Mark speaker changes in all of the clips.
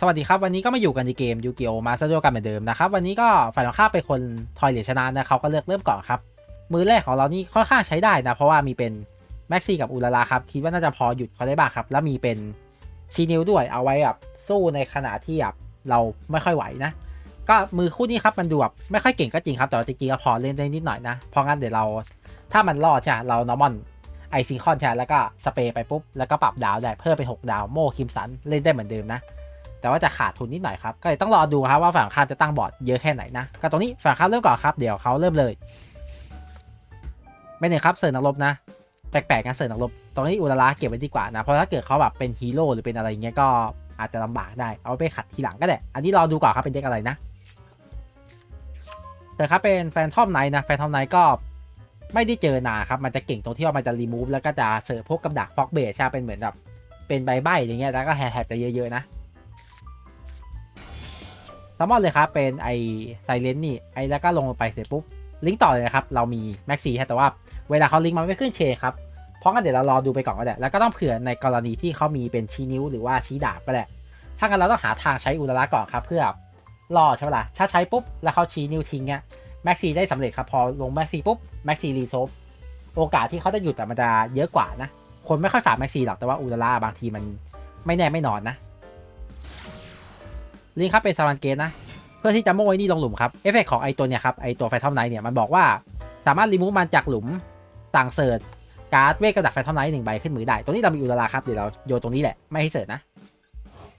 Speaker 1: สวัสดีครับ วันนี้ก็มาอยู่กันในเกมยูกิโอมาซโดกันเหมือนเดิมนะครับวันนี้ก็ฝ่ายตรงข้ามเป็นคนทอยเหรียญชนะนะเขาก็เลือกเริ่มก่อนครับ มือแรกของเรานี่ค่อนข้างใช้ได้นะ เพราะว่ามีเป็นแม็กซี่กับอุลลาครับ คิดว่าน่าจะพอหยุดเขาได้บ้างครับ แล้วมีเป็นชีนิวด้วยเอาไว้แบบสู้ในขณะที่แบบเราไม่ค่อยไหวนะ ก็มือคู่นี้ครับมันดูแบบไม่ค่อยเก่งก็จริงครับแต่จริงๆก็พอเล่นได้นิดหน่อยนะเพราะงั้นเดี๋ยวเราถ้ามันรอดใช่เรานอร์มอนไอซิงคอนใช่แล้วก็สเปรย์ไปปุ๊บแล้วก็ปรับดาวได้เพิ่มเป็น6ดาวโมคิมสันเล่นได้เหมือนเดิมนะ แต่ว่าจะขาดทุนนิดหน่อยครับ ก็เลยต้องรอดูครับว่าฝั่งข้ามจะตั้งบอร์ดเยอะแค่ไหนนะ ก็ตรงนี้ฝั่งข้ามเริ่มก่อนครับ เดี๋ยวเขาเริ่มเลย ไม่เนี่ยครับเสิร์ฟนักรบนะ แปลกๆกันเสิร์ฟนักรบ ตรงนี้อุลาระเก็บไว้ดีกว่านะ เพราะถ้าเกิดเขาแบบเป็นฮีโร่หรือเป็นอะไรเงี้ยก็อาจจะลำบากได้ เอาไปขัดทีหลังก็ได้ อันนี้รอดูก่อนครับเป็นเด็กอะไรนะแต่ครับเป็นแฟนทอมไนท์นะ แฟนทอมไนท์ก็ไม่ได้เจอนานครับ มันจะเก่งตรงที่ว่ามันจะรีมูฟแล้วก็จะเสิร์ฟพวกกับดักฟอกเบสใช่เป็นเหมือนแบบเป็นใบใบอย่างเงี้ยแล้วก็แฮชแท็กจะเยอะๆนะ ซัมมอนเลยครับเป็นไอไซเลนนี่ไอแล้วก็ลงไปเสร็จปุ๊บลิงก์ต่อเลยนะครับ เรามีแม็กซี่แต่ว่าเวลาเขาลิงก์มันไม่ขึ้นเชครับ เพราะงั้นเดี๋ยวเรารอดูไปก่อนก็ได้ แล้วก็ต้องเผื่อในกรณีที่เขามีเป็นชี้นิ้วหรือว่าชี้ดาบก็ได้ ถ้างั้นเราต้องหาทางใช้อุลระก่อนครับ เพื่อรอใช่ไหมล่ะถ้าใช้ปุ๊บแล้วเขาชี้นิ้วทิ้งเนี้ยแม็กซี่ได้สำเร็จครับ พอลงแม็กซี่ปุ๊บแม็กซี่รีโซฟโอกาสที่เขาจะหยุดแต่มันจะเยอะกว่านะ คนไม่ค่อยฝากแม็กซี่หรอกแต่ว่าอุลระบางทีมันไม่แน่ไม่นอนนะ ลิงก์ครับเป็นซารันเกตนะเพื่อที่จะโม่ไอ้นี่ลงหลุมครับเอฟเฟกของไอตัวเนี่ยครับไอตัวแฟทอมไนท์เนี่ยมันบอกว่าสามารถรีมูฟมันจากหลุมสั่งเสิร์ชการ์ดเวทกระดักแฟทอมไนท์หนึ่งใบขึ้นมือได้ตรงนี้เรามีอุลาราครับเดี๋ยวเราโยนตรงนี้แหละไม่ให้เสิร์ชนะ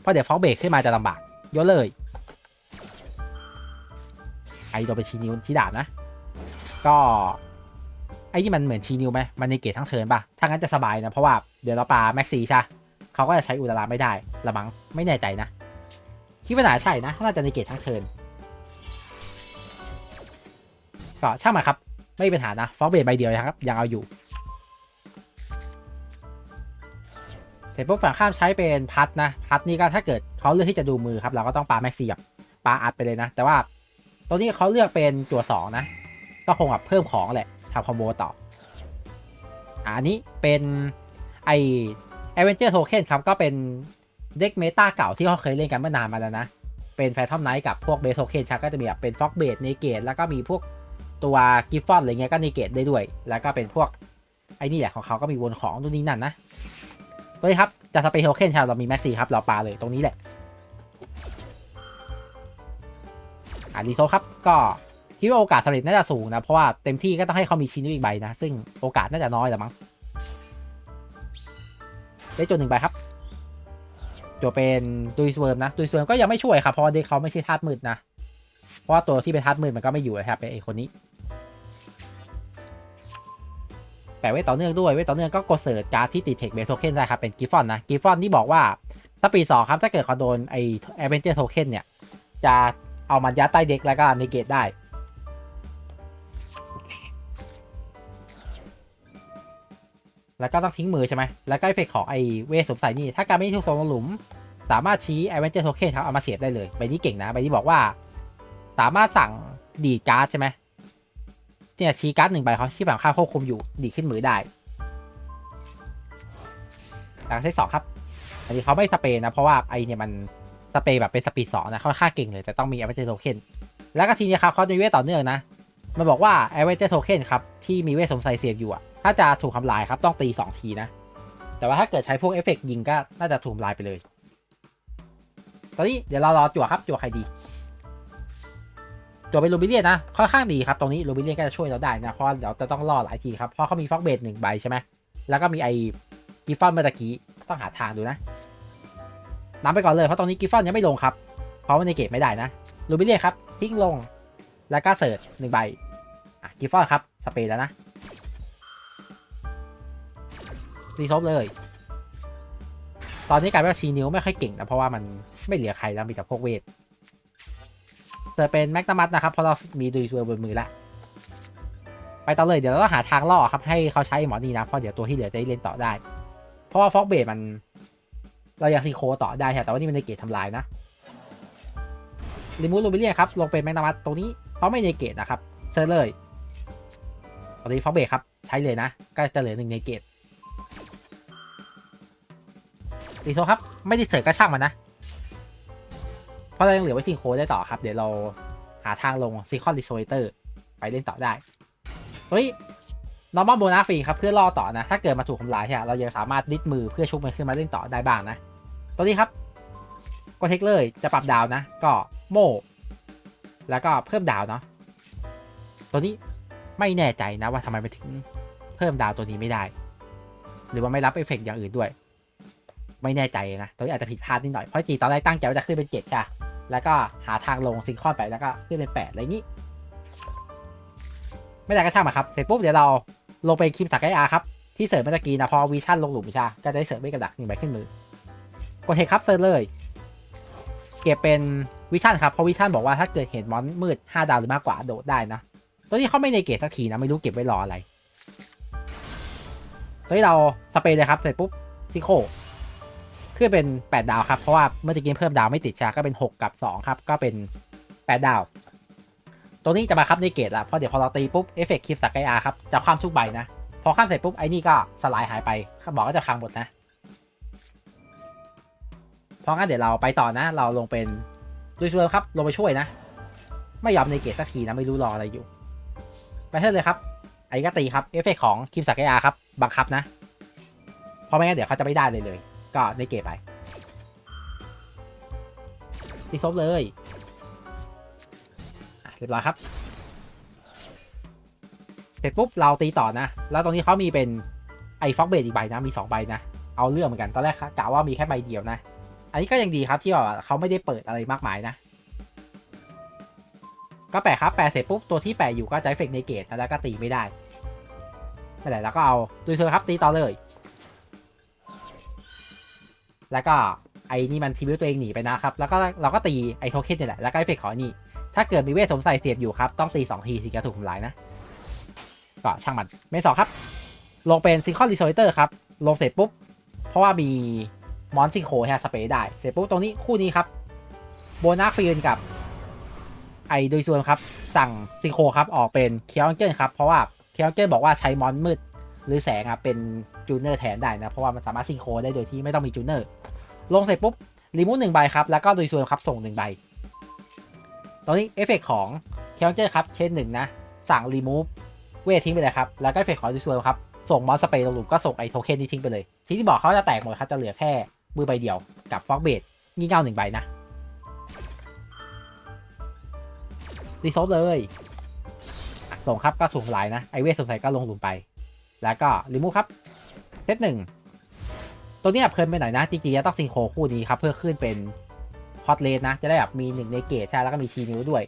Speaker 1: เพราะเดี๋ยวฟอกเบรกขึ้นมาจะลำบากโยนเลยไอตัวเป็นชีนิวที่ดาบนะ ก็ไอ้นี่มันเหมือนชีนิวไหมมันในเกตทั้งเทิร์นป่ะ ถ้างั้นจะสบายนะ เพราะว่าเดี๋ยวเราปาแม็กซีใช่เขาก็จะใช้อุลาราไม่ได้ละมั้งไม่แน่ใจนะ คิดว่าน่าใช่นะ น่าจะในเกตทั้งเทิร์นก็ช่างมันครับ ไม่มีปัญหานะฟอกเบรใบเดียวนะครับ ยังเอาอยู่ เสร็จปุ๊บฝั่งข้ามใช้เป็นพัดนะ พัดนี่ก็ถ้าเกิดเขาเลือกที่จะดูมือครับ เราก็ต้องปาแม็กซี่กับปาอัดไปเลยนะ แต่ว่าตัวนี้เขาเลือกเป็นจั่วสองนะ ก็คงแบบเพิ่มของแหละทำคอมโบต่อ อันนี้เป็นไอเอเวนเจอร์โทเค็นครับ ก็เป็น เด็กเมตาเก่าที่เขาเคยเล่นกันเมื่อนานมาแล้วนะ เป็นแฟทอมไนท์กับพวกเบสโทเคนชักก็จะมีแบบเป็นฟ็อกเบสเนเกตแล้วก็มีพวกตัวกิฟฟอนอะไรเงี้ยก็เนเกตได้ด้วย แล้วก็เป็นพวกไอ้นี่แหละของเขาก็มีวนของตัวนี้นั่นนะตัวนี้ครับจะสเปเชียลเคนชาเรามีแม็กซี่ครับเราปาเลยตรงนี้แหละอ่ารีโซครับก็คิดว่าโอกาสสำเร็จน่าจะสูงนะ เพราะว่าเต็มที่ก็ต้องให้เขามีชิ้นอีกใบนะ ซึ่งโอกาสน่าจะน้อยแหละมั้งได้จนหนึ่งใบครับ ตัวเป็นดุยสเวิร์มนะดุยสเวิร์มก็ยังไม่ช่วยครับเพราะเด็กเขาไม่ใช่ธาตุมืดนะ เพราะว่าตัวที่เป็นธาตุมืดมันก็ไม่อยู่นะครับเป็นไอคนนี้แปะไว้ต่อเนื่องด้วยไว้ต่อเนื่องก็กดเสิร์ชการ์ดที่ติดเทคเบสโทเค็นได้ครับเป็นกิฟฟอนนะกิฟฟอนที่บอกว่าถ้าปีสองครับถ้าเกิดเขาโดนไอเอเวนเจอร์โทเค็นเนี่ยจะเอามันยัดใต้เด็กแล้วก็ในเกตได้ แล้วก็ต้องทิ้งมือใช่ไหม แล้วก็เอฟเฟกของไอเวทสวมใส่นี่ ถ้าการไม่ถูกส่งลงหลุม สามารถชี้ไอเวนเจอร์โทเค็นครับ เอามาเสียบได้เลย ใบนี้เก่งนะ ใบนี้บอกว่า สามารถสั่งดีดการ์ดใช่ไหมเนี่ยชี้การ์ดหนึ่งใบเขาที่ฝั่งข้าควบคุมอยู่ดีดขึ้นมือได้หลังเซตสองครับ อันนี้เขาไม่สเปร์นะ เพราะว่าไอเนี่ยมันสเปร์แบบเป็นสปีดสองนะเขาค่าเก่งเลยแต่ต้องมีไอเวนเจอร์โทเค็นแล้วก็ทีนี้ครับเขาจะมีเวทต่อเนื่องนะ มันบอกว่าไอเวนเจอร์โทเค็นครับที่มีเวทสมใส่เสียบอยู่อะ ถ้าจะถูกทำลายครับต้องตี 2 ทีนะ แต่ว่าถ้าเกิดใช้พวกเอฟเฟกต์ยิงก็น่าจะถูกทำลายไปเลย ตอนนี้เดี๋ยวเรารอจั่วครับจั่วใครดีจั่วเป็นลูบิเลียนนะค่อนข้างดีครับตรงนี้ลูบิเลียนก็จะช่วยเราได้นะเพราะเดี๋ยวจะต้องรอหลายทีครับเพราะเขามีฟอกเบสหนึ่งใบใช่ไหมแล้วก็มีไอ้กิฟฟอนเมื่อตะกี้ต้องหาทางดูนะนำไปก่อนเลยเพราะตรงนี้กิฟฟอนยังไม่ลงครับ เพราะว่าในเกตไม่ได้นะลูบิเลียนครับทิ้งลงแล้วก็เสิร์ชหนึ่งใบอะกิฟฟอนครับสเปรย์แล้วนะ รีซอฟเลย ตอนนี้กลายเป็นว่าชีนิวไม่ค่อยเก่งนะเพราะว่ามันไม่เหลือใครแล้วมีแต่พวกเวทจะเป็นแม็กนามัสนะครับเพราะเรามีดูซัวบนมือละไปต่อเลยเดี๋ยวเราต้องหาทางล่อครับให้เขาใช้หมอนี่นะเพราะเดี๋ยวตัวที่เหลือจะได้เล่นต่อได้ เพราะว่าฟอกเบดมัน เราอยากซีโคต่อได้แต่ว่านี่มันในเกตทำลายนะรีมูฟลูบิเลียครับลงเป็นแม็กนามัสตรงนี้เพราะไม่ในเกตนะครับเซิร์เลยตอนนี้ฟอกเบดครับใช้เลยนะ ก็จะเหลือหนึ่งในเกต รีโซครับ ไม่ได้เสิร์ฟก็ช่างมันนะ เพราะเรายังเหลือไว้ซิงโคได้ต่อครับ เดี๋ยวเราหาทางลงซิคอนดิโซเตอร์ไปเล่นต่อได้เฮ้ยนอร์มอลโบนัสฟรีครับเพื่อล่อต่อนะ ถ้าเกิดมาถูกทำลายเนี่ยเรายังสามารถดิดมือเพื่อชุบมันขึ้นมาเล่นต่อได้บ้างนะ ตัวนี้ครับก็เทคเลยจะปรับดาวนะ ก็โม่แล้วก็เพิ่มดาวเนาะตัวนี้ไม่แน่ใจนะว่าทำไมไปถึงเพิ่มดาวตัวนี้ไม่ได้ หรือว่าไม่รับเอฟเฟกต์อย่างอื่นด้วย ไม่แน่ใจนะตัวนี้อาจจะผิดพลาดนิดหน่อยเพราะจีตอนแรกตั้งใจว่าจะขึ้นเป็นเจ็ดใช่แล้วก็หาทางลงซิงคอนไปแล้วก็ขึ้นเป็นแปดอะไรงนี้ ไม่ได้ก็ช่างมาครับเสร็จปุ๊บเดี๋ยวเราลงไปคลิปสักไออาครับที่เสริมเมื่อกี้นะพอวิชั่นลงหลุมใช่ปะก็จะได้เสริมไม่กระดักหนึ่งใบขึ้นมือกดเทคครับเซิร์ชเลย เก็บเป็นวิชั่นครับเพราะวิชั่นบอกว่าถ้าเกิดเห็นมอนมืด 5 ดาวหรือมากกว่าโดดได้นะตัวนี้เขาไม่ในเกตสักทีนะไม่รู้เก็บไว้รออะไรตัวนี้เราสเปรย์เลยครับเสร็จปุ๊บซิโค ขึ้นเป็น 8 ดาวครับ เพราะว่าเมื่อกี้เพิ่มดาวไม่ติดชาก็เป็น 6 กับ 2 ครับ ก็เป็น 8 ดาว ตัวนี้จะมาครับในเกตละเพราะเดี๋ยวพอเราตีปุ๊บเอฟเฟกต์คลิปสักไกอาครับจะความทุกใบนะ พอข้ามเสร็จปุ๊บไอ้นี่ก็สลายหายไปบอกก็จะพังหมดนะ เพราะงั้นเดี๋ยวเราไปต่อนะ เราลงเป็นดูช่วยครับ ลงไปช่วยนะ ไม่ยอมในเกตสักทีนะไม่รู้รออะไรอยู่ ไปเถอะเลยครับไอ้ก็ตีครับเอฟเฟกของคิมสักยาครับบังคับนะเพราะไม่งั้นเดี๋ยวเขาจะไม่ได้เลยเลย ก็ในเกตไปตีซบเลยเรียบร้อยครับ เสร็จปุ๊บเราตีต่อนะ แล้วตรงนี้เขามีเป็นไอ้ฟ็อกเบดอีกใบนะ มี 2 ใบนะ เอาเรื่องเหมือนกันตอนแรกกะว่ามีแค่ใบเดียวนะ อันนี้ก็ยังดีครับที่แบบเขาไม่ได้เปิดอะไรมากมายนะ ก็แปะครับ แปะเสร็จปุ๊บตัวที่แปะอยู่ก็จะเฟเฟกในเกตนะแล้วก็ตีไม่ได้ไม่เป็นไรแล้วก็เอาดูเซอร์ครับตีต่อเลย แล้วก็ไอ้นี่มันทีวิวตัวเองหนีไปนะครับ แล้วก็เราก็ตีไอ้โทเค็นนี่แหละ แล้วก็เอฟเฟกของนี่ ถ้าเกิดมีเวทสมใส่เสียบอยู่ครับ ต้องตี 2 ทีถึงจะถูกทำลายนะ ก็ช่างมัน เมนสองครับ ลงเป็นซิคอนรีโซเตอร์ครับ ลงเสร็จปุ๊บ เพราะว่ามีมอนซิโคแฮสเปรย์ได้ เสร็จปุ๊บตรงนี้คู่นี้ครับ โบนัสฟินกับไอโดยส่วนครับ สั่งซิโคครับ ออกเป็นเคียวเกิลครับ เพราะว่าเคียวเกิลบอกว่าใช้มอนมืด หรือแสงอะเป็นจูเนอร์แทนได้นะ เพราะว่ามันสามารถซิงโคได้โดยที่ไม่ต้องมีจูเนอร์ ลงเสร็จปุ๊บรีมูฟหนึ่งใบครับ แล้วก็โดยส่วนครับส่งหนึ่งใบตรงนี้เอฟเฟกของเคียวเกิลครับเช่นหนึ่งนะ สั่งรีมูฟเวททิ้งไปเลยครับ แล้วก็เอฟเฟกของโดยส่วนครับ ส่งมอนสเปย์ลงหลุมก็ส่งไอโทเค็นนี้ทิ้งไปเลยที่ที่บอกเขาจะแตกหมดครับจะเหลือแค่มือใบเดียวกับฟอกเบดงี่เง่าหนึ่งใบนะรีโซลเลยส่งครับก็ถูกทำลายนะไอเวทสงสัยก็ลงหลุมไป แล้วก็รีมูฟครับเซตหนึ่งตัวนี้เพลินไปหน่อยนะจริงๆจะต้องซิงโครคู่นี้ครับเพื่อขึ้นเป็นฮอตเลนนะ จะได้แบบมีหนึ่งในเกตใช่แล้วก็มีชีนิวด้วย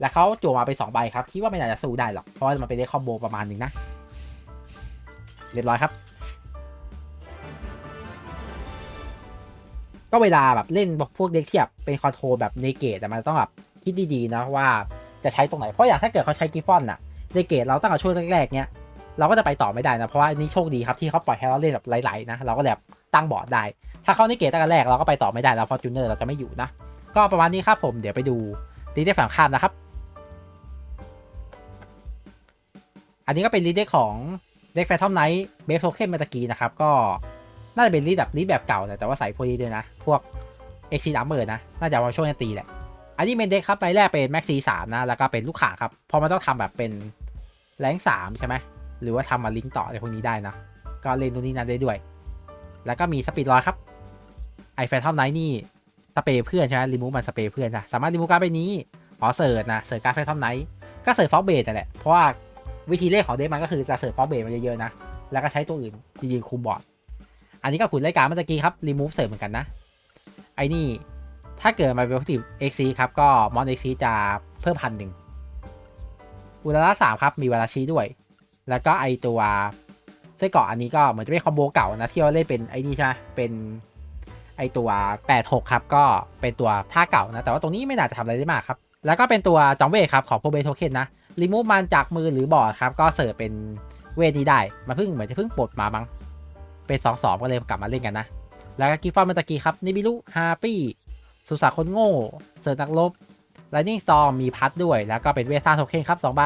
Speaker 1: แล้วเขาจั่วมาไปสองใบครับ คิดว่าไม่น่าจะสู้ได้หรอก เพราะว่ามันเป็นได้คอมโบประมาณหนึ่งนะ เรียบร้อยครับ ก็เวลาแบบเล่นพวกเด็กที่แบบเป็นคอนโทรลแบบเนเกตแต่มันต้องแบบคิดดีๆนะว่าจะใช้ตรงไหนเพราะอย่างถ้าเกิดเขาใช้กิฟฟอนน่ะเนเกตเราตั้งแต่ช่วงแรกๆเนี้ย เราก็จะไปต่อไม่ได้นะเพราะว่านี่โชคดีครับที่เขาปล่อยให้เราเล่นแบบไหลๆนะเราก็แบบตั้งบอร์ดได้ ถ้าเขาเนเกตตั้งแต่แรกเราก็ไปต่อไม่ได้แล้วเพราะจูเนอร์เราจะไม่อยู่นะก็ประมาณนี้ครับผมเดี๋ยวไปดูดีเดฝั่งข้ามนะครับ อันนี้ก็เป็นลีดเดของเด็กแฟทอมไนท์เบฟโทเค็นเมื่อกี้นะครับก็น่าจะเป็นลีดแบบลีดแบบเก่าแต่ว่าใส่พวกนี้ด้วยนะ พวกเอ็กซีดัมเมอร์นะน่าจะมาช่วยกันตีแหละอันนี้เป็นเด็กครับใบแรกเป็นแม็กซีสามนะแล้วก็เป็นลูกขาครับพราะมันต้องทำแบบเป็นแรงสามใช่ไหม หรือว่าทำมาลิงก์ต่อในพวกนี้ได้นะ ก็เล่นตรงนี้นั้นได้ด้วย แล้วก็มีสปีดรอยครับไอแฟทอมไนท์นี่สเปรย์เพื่อนใช่ไหมรีมูฟมันสเปรย์เพื่อนนะสามารถรีมูฟการ์ดใบนี้ขอเสิร์ชนะเสิร์ชการ์ดแฟทอมไนท์ก็เสิร์ชฟอกเบสแต่แหละเพราะว่าวิธีเล่นของเด็กมันก็คือจะเสิร์ฟฟอลเบรมาเยอะๆนะแล้วก็ใช้ตัวอื่นยืนคุมบอร์ดอันนี้ก็ขุนรายการเมื่อกี้ครับรีมูฟเสิร์ฟเหมือนกันนะไอ้นี่ถ้าเกิดมาเป็นวัตถุดิบ XC ครับก็มอน XC จะเพิ่มพันหนึ่งอุลาร่าสามครับมีเวลาชี้ด้วย แล้วก็ไอตัวไส้เกาะอันนี้ก็เหมือนจะเป็นคอมโบเก่านะที่เราเล่นเป็นไอ้นี่ใช่ไหมเป็นไอตัว 86 ครับ ก็เป็นตัวท่าเก่านะ แต่ว่าตรงนี้ไม่น่าจะทำอะไรได้มากครับ แล้วก็เป็นตัวจอมเวทครับ ของโปรเบโทเค็นนะรีมูฟมันจากมือหรือบอร์ดครับ ก็เสิร์ฟเป็นเวทนี้ได้ มาเพิ่งเหมือนจะเพิ่งปลดมาบ้างเป็นสองสองก็เลยกลับมาเล่นกันนะ แล้วก็กิฟฟอนเมื่อตะกี้ครับนิบิลุฮาปี้สุสาคนโง่ เสิร์ฟนักลบไลนิ่งซอมมีพัดด้วย แล้วก็เป็นเวทสร้าโทเค็นครับสองใบ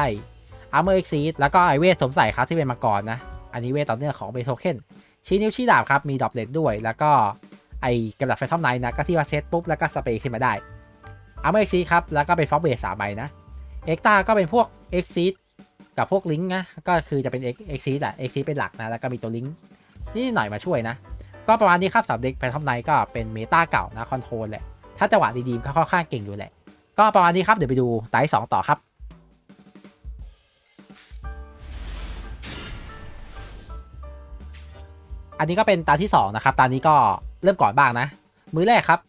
Speaker 1: อาร์เมอร์เอ็กซีแล้วก็ไอเวทสมใส่ครับที่เป็นมังกรนะ อันนี้เวทต่อเนื่องของเบโทเคนชี้นิ้วชี้ดาบครับ มีดรอปเลตด้วย แล้วก็ไอกระดาษแฟนทอมไนท์นะ ก็ที่ว่าเซตปุ๊บ แล้วก็สเปรย์ขึ้นมาได้อาร์เมอร์เอ็กซีครับ แล้วก็เป็นฟ็อกเบสสามใบนะเอ็กตาก็เป็นพวกเอ็กซีกับพวกลิงก์นะ ก็คือจะเป็นเอ็กซีแหละเอ็กซีเป็นหลักนะ แล้วก็มีตัวลิงก์นี่หน่อยมาช่วยนะ ก็ประมาณนี้ครับสำหรับเด็กแพนทอมไนก็เป็นเมตาเก่านะคอนโทรลแหละถ้าจังหวะดีๆก็ค่อนข้างเก่งอยู่แหละก็ประมาณนี้ครับเดี๋ยวไปดูไตสองต่อครับ อันนี้ก็เป็นตาที่สองนะครับ ตานี้ก็เริ่มก่อนบ้างนะ มือแรกครับ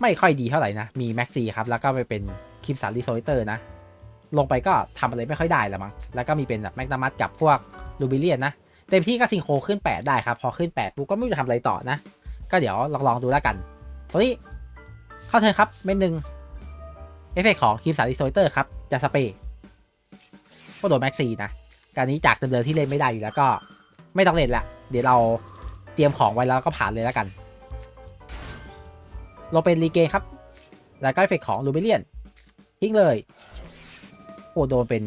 Speaker 1: ไม่ค่อยดีเท่าไหร่นะ มีแม็กซี่ครับ แล้วก็ไปเป็นคิมสันรีโซเตอร์นะ ลงไปก็ทำอะไรไม่ค่อยได้ล้วมั้ง แล้วก็มีเป็นแบบแมกนามัสกับพวกลูบิเลียนนะ เต็มที่ก็ซิงโครขึ้น 8 ได้ครับ พอขึ้น8ปุ๊บก็ไม่รู้จะทำอะไรต่อนะ ก็เดี๋ยวลองลองดูแล้วกัน ตัวนี้เข้าเทิร์นครับ เม็นหนึ่งเอฟเฟกของคิมสันรีโซเตอร์ครับ จะสเปรย์ก็โดนแม็กซี่นะ การนี้จากเดิมๆที่เล่นไม่ได้อยู่แล้วก็ไม่ต้องเล่นละ เดี๋ยวเราเตรียมของไว้แล้วก็ผ่านเลยแล้วกัน เราเป็นรีเกนครับ แล้วก็เอฟเฟกของลูเบเลียน ทิ้งเลย โอ้โดนเป็น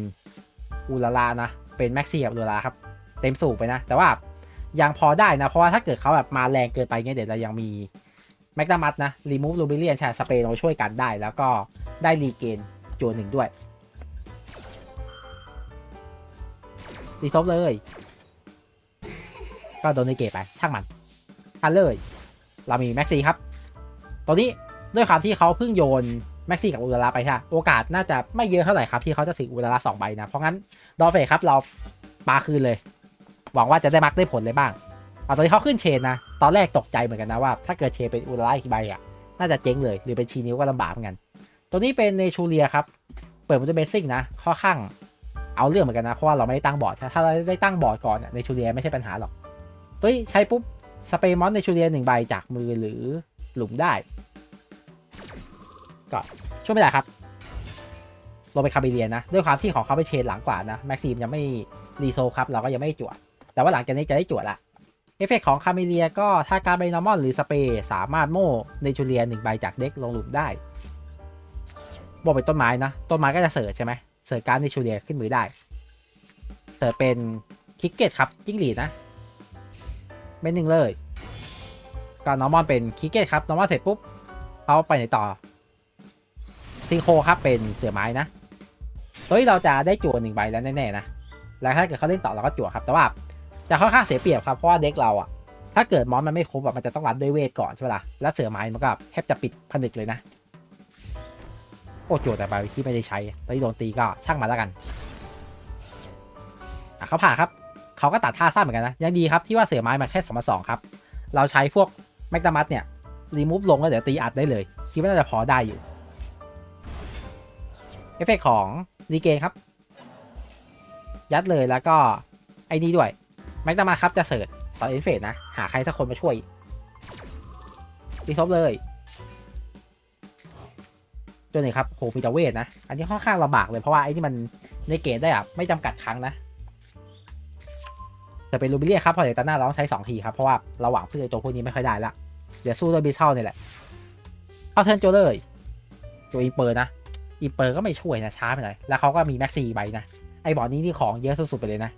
Speaker 1: อูลาลานะ เป็นแม็กซี่กับอูลาลาครับ เต็มสูบไปนะ แต่ว่ายังพอได้นะ เพราะว่าถ้าเกิดเขาแบบมาแรงเกินไปเงี้ยเดี๋ยวเรายังมีแมกนามัสนะ รีมูฟลูเบเลียนใช่สเปรย์เราช่วยกันได้ แล้วก็ได้รีเกนจวนหนึ่งด้วยรีทบเลย ก็โดนในเกตไปช่างมันทันเลย เรามีแม็กซี่ครับตัวนี้ด้วยความที่เขาเพิ่งโยนแม็กซี่กับอุลาระไปใช่โอกาสน่าจะไม่เยอะเท่าไหร่ครับที่เขาจะถึงอุลาระสองใบนะ เพราะงั้นดอฟเฟครับเราปาคืนเลย หวังว่าจะได้มักได้ผลเลยบ้างเอาตอนนี้เขาขึ้นเชนนะ ตอนแรกตกใจเหมือนกันนะว่า ถ้าเกิดเชนเป็นอุลาระอีกใบอะน่าจะเจ๊งเลย หรือเป็นชีนิ้วก็ลำบากเหมือนกัน ตัวนี้เป็นเนชูเลียครับ เปิดมันจะเบสิกนะค่อข้างเอาเรื่องเหมือนกันนะ เพราะว่าเราไม่ได้ตั้งบอร์ดใช่ถ้าเราได้ตั้งบอร์ดก่อนเนี่ยเนชูเลียไม่ใช่ปัญหาหรอก ตัวนี้ใช้ปุ๊บ สเปรย์มอนในชูเรียหนึ่งใบจากมือหรือหลุมได้ ก็ช่วยไม่ได้ครับลงไปคาบิเลียนนะ ด้วยความที่ของเขาไปเชนหลังกว่านะ แม็กซีมยังไม่รีโซครับ เราก็ยังไม่จวด แต่ว่าหลังจากนี้จะได้จวดละเอฟเฟกของคาเมเลียก็ถ้าการไปนอร์มอนหรือสเปรย์สามารถโม่ในชูเรียหนึ่งใบจากเด็กลงหลุมได้บอกเป็นต้นไม้นะ ต้นไม้ก็จะเสิร์ชใช่ไหมเสิร์ชการดในชูเรียขึ้นมือได้ เสิร์ชเป็นคิกเก็ตครับจิ้งหรีดนะ เป็นหนึ่งเลยก็นอร์มอนเป็นคิกเก็ตครับนอร์มอนเสร็จปุ๊บเขาไปไหนต่อซิงโคครับเป็นเสือไม้นะตัวที่เราจะได้จั่วหนึ่งใบแล้วแน่ๆนะแล้วถ้าเกิดเขาเล่นต่อเราก็จั่วครับแต่ว่าจะค่อนข้างเสียเปรียบครับเพราะว่าเด็กเราอะถ้าเกิดมอนมันไม่ครบอะมันจะต้องรัดด้วยเวทก่อนใช่ไหมล่ะแล้วเสือไม้มันก็แทบจะปิดผนึกเลยนะโอ้จั่วแต่ใบที่ไม่ได้ใช้ตอนที่โดนตีก็ช่างมาแล้วกันอะเขาผ่าครับ เขาก็ตัดท่าสั้นเหมือนกันนะ ยังดีครับที่ว่าเสือไม้มันแค่สองมาสองครับ เราใช้พวกแมกนามัสเนี่ย รีมูฟลงแล้วเดี๋ยวตีอัดได้เลย คิดว่าน่าจะพอได้อยู่ เอฟเฟกของรีเกนครับ ยัดเลยแล้วก็ไอ้นี่ด้วย แมกนามัสครับจะเสิร์ชตอนเอฟเฟกนะ หาใครสักคนมาช่วยรีทบเลยจนนี่ครับโหมีแต่เวทนะ อันนี้ค่อนข้างลำบากเลยเพราะว่าไอ้นี่มันในเกตได้อะไม่จำกัดครั้งนะ แต่เป็นลูบิเลียครับพอเดี๋ยวตาหน้าเราต้องใช้ 2 ทีครับ เพราะว่าเราหวังพึ่งไอตัวพวกนี้ไม่ค่อยได้ละ เดี๋ยวสู้ด้วยบิเซลนี่แหละเข้าเทิร์นโจเลยตัวอินเปอร์นะอินเปอร์ก็ไม่ช่วยนะช้าไปหน่อย แล้วเขาก็มีแม็กซี่ใบนะ ไอบอดนี้นี่ของเยอะสุดๆไปเลยนะ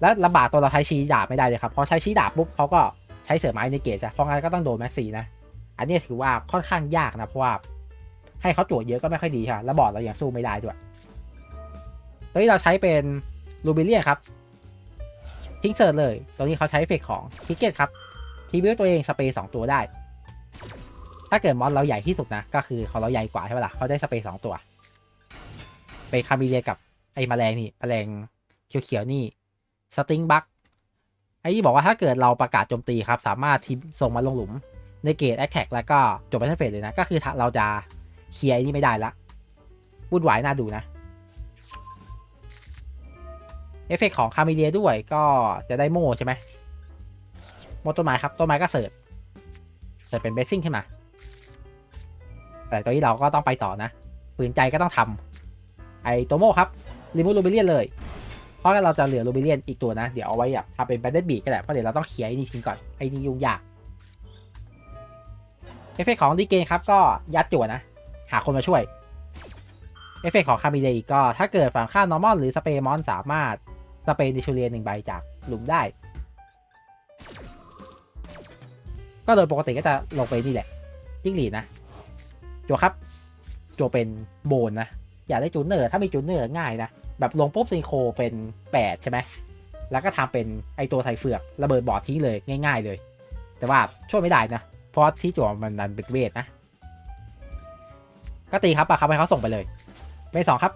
Speaker 1: และลำบากตัวเราใช้ชี้ดาบไม่ได้เลยครับพราะใช้ชี้ดาบปุ๊บเขาก็ใช้เสือไม้ในเกจอะเพราะงั้นก็ต้องโดนแม็กซี่นะ อันนี้ถือว่าค่อนข้างยากนะเพราะว่าให้เขาจวดเยอะก็ไม่ค่อยดีค่ะ แล้วบอดเรายังสู้ไม่ได้ด้วย ตัวที่เราใช้เป็นลูบิเลียครับ ทิ้งเซิร์ชเลยตัวนี้เขาใช้เฟกของทิกเก็ตครับทีวิวตัวเองสเปรย์สองตัวได้ ถ้าเกิดมอนเราใหญ่ที่สุดนะ ก็คือเขาเราใหญ่กว่าใช่ไหมล่ะเขาได้สเปรย์สองตัว ไปคาบิเลียกับไอ้แมลงนี่แมลงเขียวๆนี่สติงบักไอ้ที่บอกว่าถ้าเกิดเราประกาศโจมตีครับ สามารถทีส่งมาลงหลุมในเกตแอคแท็กแล้วก็จบไปทั้งเฟสเลยนะ ก็คือเราจะเคลียร์ไอ้นี่ไม่ได้ละวุ่นวายน่าดูนะ เอฟเฟกของคาเมเลียด้วยก็จะได้โม่ใช่ไหมโม่ต้นไม้ครับต้นไม้ก็เสิร์ชเสิร์ชเป็นเบสซิ่งขึ้นมา แต่ตัวนี้เราก็ต้องไปต่อนะฝืนใจก็ต้องทำไอตัวโม่ครับรีมูฟลูบิเลียนเลย เพราะเราจะเหลือลูบิเลียนอีกตัวนะ เดี๋ยวเอาไว้แบบทำเป็นแบนเดบีก็ได้เพราะเดี๋ยวเราต้องเคลียร์ไอ้นี่ทิ้งก่อนไอ้นี่ยุ่งยากเอฟเฟกของดีเกนครับก็ยัดจั่วนะ หาคนมาช่วยเอฟเฟกของคาบิเลอีกก็ถ้าเกิดฝั่งค่านอร์มอนหรือสเปร์มอนสามารถ สเปรย์ดิชูเรียนหนึ่งใบจากหลุมได้ ก็โดยปกติก็จะลงไปนี่แหละจิ้งหรีดนะโจครับโจเป็นโบนนะ อยากได้จูเนอร์ ถ้ามีจูเนอร์ง่ายนะ แบบลงปุ๊บซิงโครเป็น 8 ใช่ไหม แล้วก็ทำเป็นไอตัวใส่เฟือกระเบิดบอดทิ้งเลยง่ายๆเลย แต่ว่าช่วยไม่ได้นะ เพราะที่จัวมันนันเป็นเวทนะ ก็ตีครับปะครับให้เขาส่งไปเลยเป็นสองครับ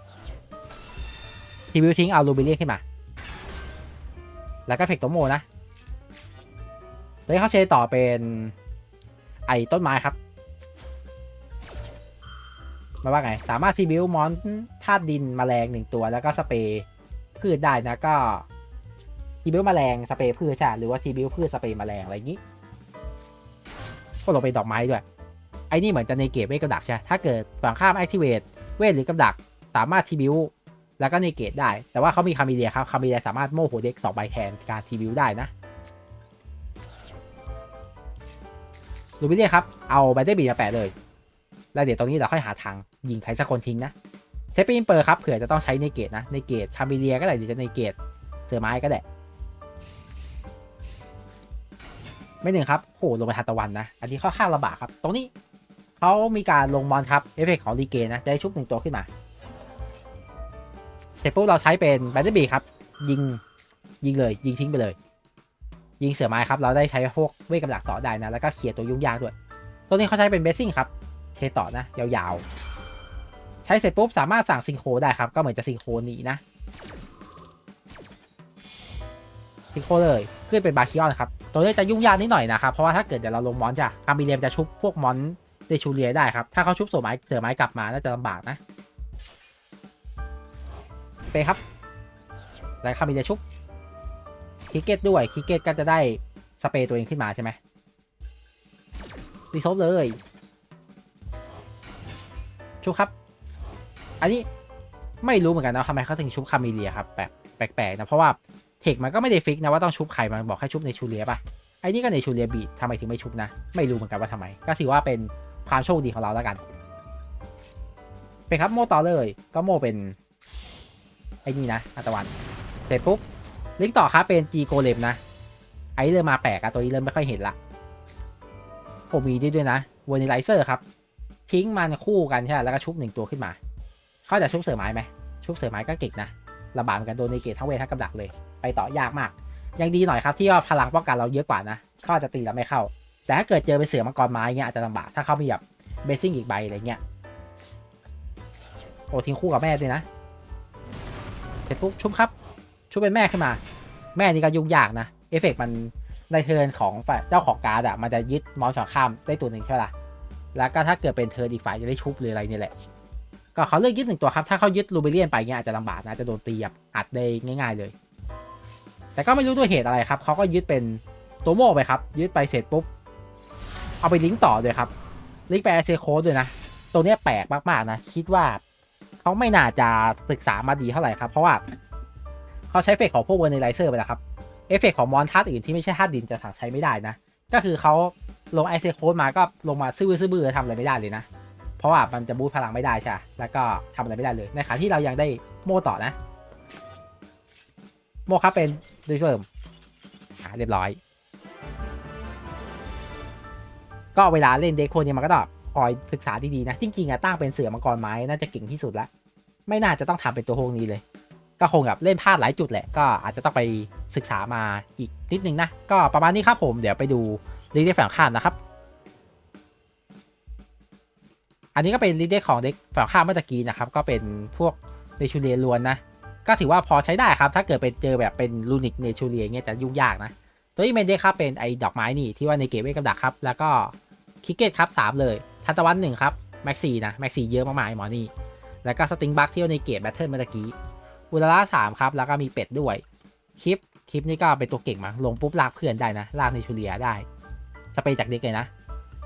Speaker 1: ทีวิวทิ้งเอาลูบิเลียนขึ้นมา แล้วก็เฟกโตโมนะตอนนี้เขาเชต่อเป็นไอ้ต้นไม้ครับมาว่าไง สามารถทีบิวมอนธาตุดินแมลงหนึ่งตัว แล้วก็สเปรย์พืชได้นะก็ทีบิวแมลงสเปรย์พืชใช่หรือว่าทีบิวพืชสเปรย์แมลงอะไรอย่างนี้ก็ลงไปดอกไม้ด้วย ไอ้นี่เหมือนจะในเกตเวทกับดักใช่ ถ้าเกิดฝั่งข้าม activate เวทหรือกับดัก สามารถทีบิว แล้วก็ในเกตได้ แต่ว่าเขามีคามิเลียครับ คามิเลียสามารถโม่หัวเด็กสองใบแทนการทีบิวได้นะลูบิเลียครับ เอาแบตเตอร์บีมาแปะเลย แล้วเดี๋ยวตรงนี้เราค่อยหาทางยิงใครสักคนทิ้งนะเซฟปินเปอร์ครับ เผื่อจะต้องใช้ในเกตนะ ในเกตคามิเลียก็ได้หรือจะในเกตเสือไม้ก็ได้ ไม่หนึ่งครับโหลงไปทานตะวันนะ อันนี้ค่อนข้างลำบากครับ ตรงนี้เขามีการลงมอนครับ เอฟเฟกของรีเกนนะ จะได้ชุบหนึ่งตัวขึ้นมา เสร็จปุ๊บเราใช้เป็นแบตเตอร์บีครับยิงยิงเลยยิงทิ้งไปเลย ยิงเสือไม้ครับเราได้ใช้พวกเวทกำลังต่อได้นะแล้วก็เคลียตัวยุ่งยากด้วยตัวนี้เขาใช้เป็นเบสซิ่งครับเชต่อนะยาวๆ ใช้เสร็จปุ๊บสามารถสั่งซิงโครได้ครับก็เหมือนจะซิงโครหนีนะซิงโครเลยขึ้นเป็นบาคิออนครับตัวนี้จะยุ่งยากนิดหน่อยนะครับเพราะว่าถ้าเกิดเดี๋ยวเราลงมอนจ้ะคามิเลียมจะชุบพวกมอนเดชูเลียได้ครับถ้าเขาชุบเสือไม้เสือไม้กลับมาน่าจะลำบากนะ ไปครับแล้วคามิเลชุบคิกเก็ตด้วยคิกเก็ตก็จะได้สเปรย์ตัวเองขึ้นมาใช่ไหมรีโซฟเลยชุบครับ อันนี้ไม่รู้เหมือนกันนะทำไมเขาถึงชุบคามิเลียครับแปลกแปลกๆนะเพราะว่าเทคมันก็ไม่ได้ฟิกนะว่าต้องชุบใครมันบอกให้ชุบในชูเลียป่ะไอ้นี่ก็ในชูเลียบีทำไมถึงไม่ชุบนะ ไม่รู้เหมือนกันว่าทำไม ก็ถือว่าเป็นความโชคดีของเราแล้วกัน เป็นครับโมต่อเลยก็โมเป็น ไอ้นี่นะอัตวันเสร็จปุ๊บลิงต่อครับเป็นจีโกเลมนะไอ้เริ่มมาแปลกอะตัวนี้เริ่มไม่ค่อยเห็นละผมมีด้ด้วยนะวอนิไลเซอร์ครับ ทิ้งมันคู่กันใช่ไหมแล้วก็ชุบหนึ่งตัวขึ้นมา เขาจะชุบเสือไม้ไหมชุบเสือไม้ก็เก่งนะลำบากเหมือนกันโดนในเกตทั้งเวททั้งกับดักเลย ไปต่อยากมาก ยังดีหน่อยครับที่ว่าพลังป้องกันเราเยอะกว่านะเขาอาจะตีเราไม่เข้า แต่ถ้าเกิดเจอเป็นเสือมังกรไม้เงี้ยอาจจะลำบากถ้าเขามีแบบเบสซิ่งอีกใบอะไรเงี้ยโอ้ทิ้งคู่กับแม่ด้วยนะ ร็จปุ๊บชุบครับ ชุบเป็นแม่ขึ้นมา แม่นี่ก็ยุ่งยากนะ เอฟเฟกต์มันในเทิร์นของฝ่ายเจ้าของการ์ดอะมันจะยึดมอนฝั่งข้ามได้ตัวหนึ่งใช่ไหมล่ะ แล้วก็ถ้าเกิดเป็นเทิร์นอีกฝ่ายจะได้ชุบหรืออะไรนี่แหละ ก็เขาเลือกยึดหนึ่งตัวครับ ถ้าเขายึดลูเบเลียนไปเงี้ยอาจจะลำบากนะจะโดนตีแบบอัดได้ง่าย ๆเลย แต่ก็ไม่รู้ด้วยเหตุอะไรครับเขาก็ยึดเป็นตัวโม่ไปครับ ยึดไปเสร็จปุ๊บ เอาไปลิงก์ต่อด้วยครับ ลิงก์ไปเซโคด้วยนะ ตัวเนี้ยแปลกมากๆนะ คิดว่า เขาไม่น่าจะศึกษามาดีเท่าไหร่ครับ เพราะว่าเขาใช้เอฟเฟกต์ของพวกเวอร์นไลเซอร์ไปแล้วครับ เอฟเฟกต์ของมอนทัสอื่นที่ไม่ใช่ธาตุดินจะสั่งใช้ไม่ได้นะ ก็คือเขาลงไอเซโคดมาก็ลงมาซื่อซื่อบื้อทำอะไรไม่ได้เลยนะ เพราะว่ามันจะบูทพลังไม่ได้ใช่แล้วก็ทำอะไรไม่ได้เลย ในขณะที่เรายังได้โม่ต่อนะ โม่ครับเป็นดูเฟิร์มเรียบร้อย ก็เวลาเล่นเด็กคนนี้มันก็ต้อง คอยศึกษาดีๆนะ จริงๆอะตั้งเป็นเสือมังกรไม้น่าจะเก่งที่สุดละ ไม่น่าจะต้องทำเป็นตัวพวกนี้เลย ก็คงแบบเล่นพลาดหลายจุดแหละ ก็อาจจะต้องไปศึกษามาอีกนิดนึงนะ ก็ประมาณนี้ครับผมเดี๋ยวไปดูลีเด็กฝั่งข้ามนะครับ อันนี้ก็เป็นลีเด็กของเด็กฝั่งข้ามเมื่อกี้นะครับ ก็เป็นพวกเนชูเรียล้วนนะ ก็ถือว่าพอใช้ได้ครับ ถ้าเกิดเป็นเจอแบบเป็นลูนิกเนชูเรียเงี้ยจะยุ่งยากนะ ตัวนี้เมนเด็กครับเป็นไอ้ดอกไม้นี่ที่ว่าในเกมเวกับดักครับ แล้วก็คิกเก็ตครับสามเลย ทันตะวันหนึ่งครับ แม็กซี่นะแม็กซี่เยอะมากๆไอหมอนี่ แล้วก็สติงบัคที่ว่าในเกมแบทเทิลเมื่อกี้อุลาร่าสามครับ แล้วก็มีเป็ดด้วย คลิป คลิปนี่ก็เป็นตัวเก่งมั้งลงปุ๊บลากเพื่อนได้นะ ลากในชูเลียได้ สเปรย์จากเด็กเลยนะ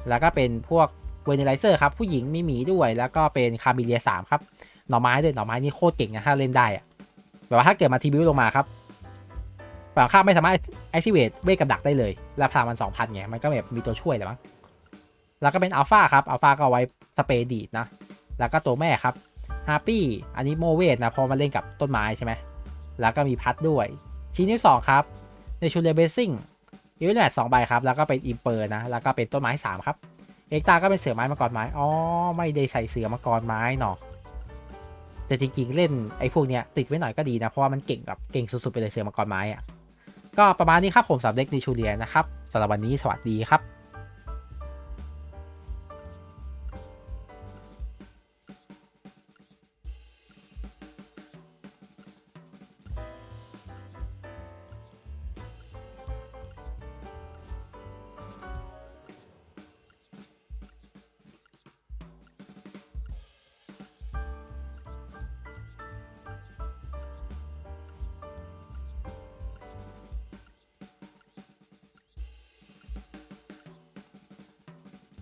Speaker 1: แล้วก็เป็นพวกเวเนไลเซอร์ครับ ผู้หญิงมีหมีด้วย แล้วก็เป็นคาบิเลียสามครับ หน่อไม้ด้วย หน่อไม้นี่โคตรเก่งนะ ถ้าเล่นได้อะแบบว่าถ้าเกิดมาทีบิวลงมาครับฝั่งข้าไม่สามารถแอคทีเวตเวทกับดักได้เลย แล้วพลังมันสองพันไง มันก็แบบมีตัวช่วยแหละมั้ง แล้วก็เป็นอัลฟาครับ อัลฟาก็เอาไว้สเปรดีดนะ แล้วก็ตัวแม่ครับฮาปี้อันนี้โมเวทนะพอมาเล่นกับต้นไม้ใช่ไหม แล้วก็มีพัดด้วย ชิ้นที่สองครับ ในชูเลเบซิ่งยูนิตสองใบครับ แล้วก็เป็นอิมเปอร์นะ แล้วก็เป็นต้นไม้สามครับ เอ็กตาก็เป็นเสือไม้มังกรไม้ อ๋อ ไม่ได้ใส่เสือมังกรไม้เนาะแต่จริงๆ เล่นไอ้พวกเนี้ยติดไว้หน่อยก็ดีนะ เพราะว่ามันเก่งแบบเก่งสุดๆไปเลยเสือมังกรไม้อะก็ประมาณนี้ครับผมสำหรับเด็กนิชูเลียนะครับสำหรับวันนี้สวัสดีครับ